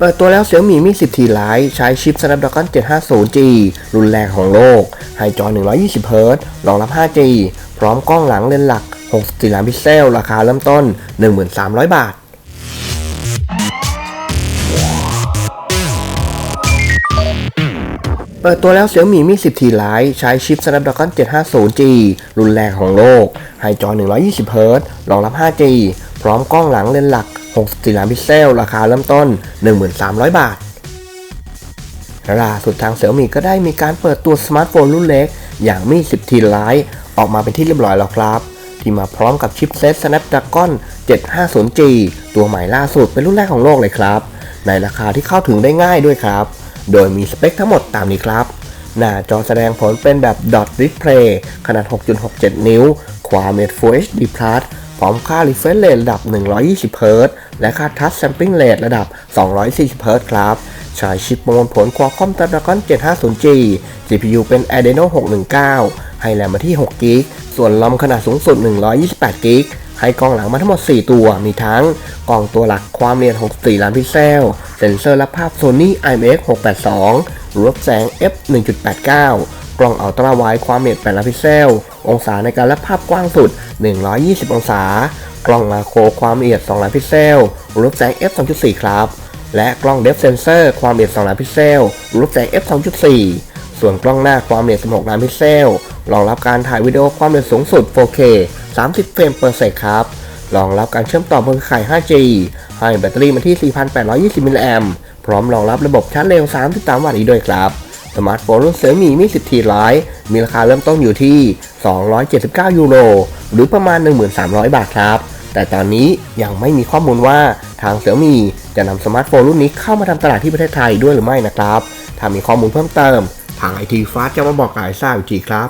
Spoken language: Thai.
เปิดตัวแล้ว Xiaomi Mi 10T Lite ใช้ชิป Snapdragon 750G รุ่นแรงของโลกให้จอ 120 Hz รองรับ 5G พร้อมกล้องหลังเลนส์หลัก 64 ล้านพิกเซล ราคาเริ่มต้น 13,000บาทเปิดตัวแล้ว Xiaomi Mi 10T Lite ใช้ชิป Snapdragon 750G รุ่นแรงของโลกให้จอ 120 Hz รองรับ 5G พร้อมกล้องหลังเลนส์หลัก 64ล้านพิกเซล ราคาเริ่มต้น 13,000 บาทล่าสุดทาง Xiaomi ก็ได้มีการเปิดตัวสมาร์ทโฟนรุ่นเล็ก อย่าง Mi 10T Lite ออกมาเป็นที่เรียบร้อยแล้วครับ ที่มาพร้อมกับชิปเซต Snapdragon 750G ตัวใหม่ล่าสุดเป็นรุ่นแรกของโลกเลยครับ ในราคาที่เข้าถึงได้ง่ายด้วยครับ โดยมีสเปคทั้งหมดตามนี้ครับ หน้าจอแสดงผลเป็นแบบ Dot Display ขนาด 6.67 นิ้ว ความเ Full HD Plus พร้อมค่า refresh rate ระดับ 120 Hz และค่า Touch Sampling Rate ระดับ 240 Hz ครับใช้ชิปประมวลผล Qualcomm Snapdragon 750G CPU เป็น Adreno 619 ให้แรมมาที่ 6 g b ส่วนลอมขนาดสูงสุด 128 g b ให้กล้องหลังมาทั้งหมด 4 ตัว มีทั้งกล้องตัวหลักความละเอียด64 ล้านพิกเซล เซ็นเซอร์รับภาพ Sony IMX 682รูปแสง f 1.89 กล้องอัลตราไวด์ความละเอียด8ล้านพิกเซล องศาในการรับภาพกว้างสุด 120 องศา กล้องมาโครความละเอียด 2 ล้านพิกเซลรูปแสง f 2.4 ครับ และกล้องเดฟเซนเซอร์ความละเอียด 2 ล้านพิกเซลรูปแสง f 2.4 ส่วนกล้องหน้าความละเอียด 16 ล้านพิกเซล รองรับการถ่ายวิดีโอความละเอียดสูงสุด 4K 30 เฟรมเปอร์เซกครับ รองรับการเชื่อมต่อบนเครือข่าย 5G ให้แบตเตอรี่มาที่ 4,820 มิลลิแอมป์พร้อมรองรับระบบชาร์จเร็ว 33 วัตต์อีกด้วยครับ สมาร์ทโฟนรุ่นเซี่ยมี่มี10ทีไลท์มีราคาเริ่มต้นอยู่ที่ 279 ยูโร หรือประมาณ 1,300 บาทครับ แต่ตอนนี้ยังไม่มีข้อมูลว่าทางเซี่ยมี่จะนำสมาร์ทโฟนรุ่นนี้เข้ามาทำตลาดที่ประเทศไทยด้วยหรือไม่นะครับ ถ้ามีข้อมูลเพิ่มเติม ทางไอทีฟ้าจะมาบอกกายทราบอีกทีครับ